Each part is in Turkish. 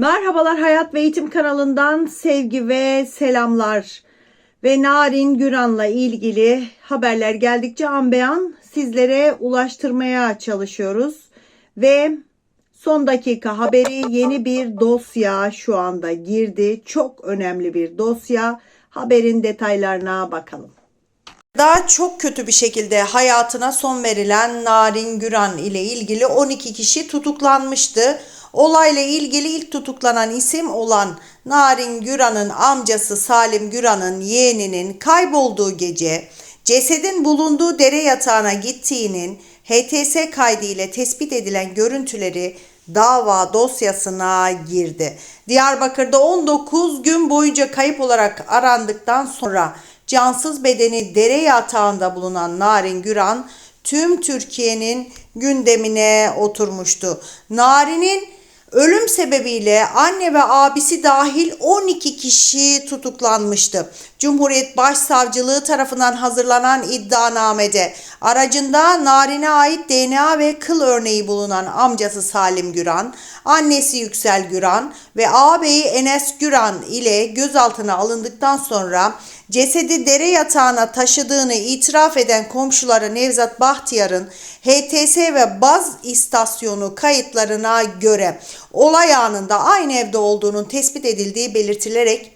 Merhabalar Hayat ve Eğitim kanalından sevgi ve selamlar. Ve Narin Güran'la ilgili haberler geldikçe an beyan sizlere ulaştırmaya çalışıyoruz. Ve son dakika haberi yeni bir dosya şu anda girdi. Çok önemli bir dosya. Haberin detaylarına bakalım. Daha çok kötü bir şekilde hayatına son verilen Narin Güran ile ilgili 12 kişi tutuklanmıştı. Olayla ilgili ilk tutuklanan isim olan Narin Güran'ın amcası Salim Güran'ın yeğeninin kaybolduğu gece cesedin bulunduğu dere yatağına gittiğinin HTS kaydı ile tespit edilen görüntüleri dava dosyasına girdi. Diyarbakır'da 19 gün boyunca kayıp olarak arandıktan sonra cansız bedeni dere yatağında bulunan Narin Güran tüm Türkiye'nin gündemine oturmuştu. Narin'in ölüm sebebiyle anne ve abisi dahil 12 kişi tutuklanmıştı. Cumhuriyet Başsavcılığı tarafından hazırlanan iddianamede aracında Narin'e ait DNA ve kıl örneği bulunan amcası Salim Güran, annesi Yüksel Güran ve ağabeyi Enes Güran ile gözaltına alındıktan sonra cesedi dere yatağına taşıdığını itiraf eden komşuları Nevzat Bahtiyar'ın HTS ve baz istasyonu kayıtlarına göre olay anında aynı evde olduğunun tespit edildiği belirtilerek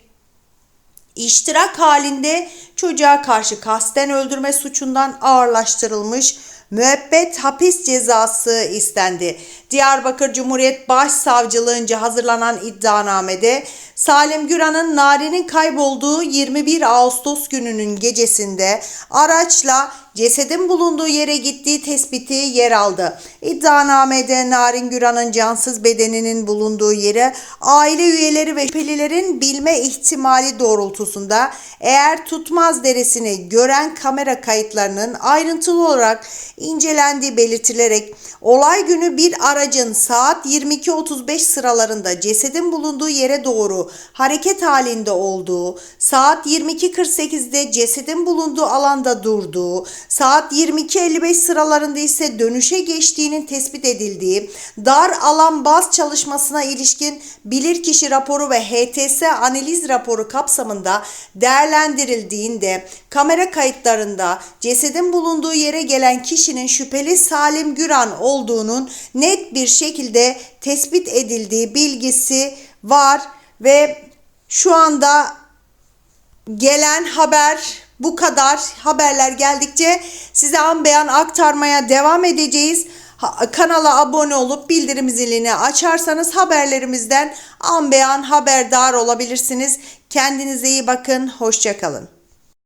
iştirak halinde çocuğa karşı kasten öldürme suçundan ağırlaştırılmış müebbet hapis cezası istendi. Diyarbakır Cumhuriyet Başsavcılığınca hazırlanan iddianamede Salim Güran'ın Nari'nin kaybolduğu 21 Ağustos gününün gecesinde araçla cesedin bulunduğu yere gittiği tespiti yer aldı. İddianamede Narin Güran'ın cansız bedeninin bulunduğu yere aile üyeleri ve şüphelilerin bilme ihtimali doğrultusunda eğer tutmaz deresini gören kamera kayıtlarının ayrıntılı olarak incelendiği belirtilerek olay günü bir aracın saat 22.35 sıralarında cesedin bulunduğu yere doğru hareket halinde olduğu, saat 22.48'de cesedin bulunduğu alanda durduğu, saat 22.55 sıralarında ise dönüşe geçtiğinin tespit edildiği, dar alan baz çalışmasına ilişkin bilirkişi raporu ve HTS analiz raporu kapsamında değerlendirildiğinde kamera kayıtlarında cesedin bulunduğu yere gelen kişinin şüpheli Salim Güran olduğunun net bir şekilde tespit edildiği bilgisi var ve şu anda gelen haber bu kadar haberler geldikçe size an beyan aktarmaya devam edeceğiz. Ha- Kanala abone olup bildirim zilini açarsanız haberlerimizden an beyan haberdar olabilirsiniz. Kendinize iyi bakın. Hoşçakalın.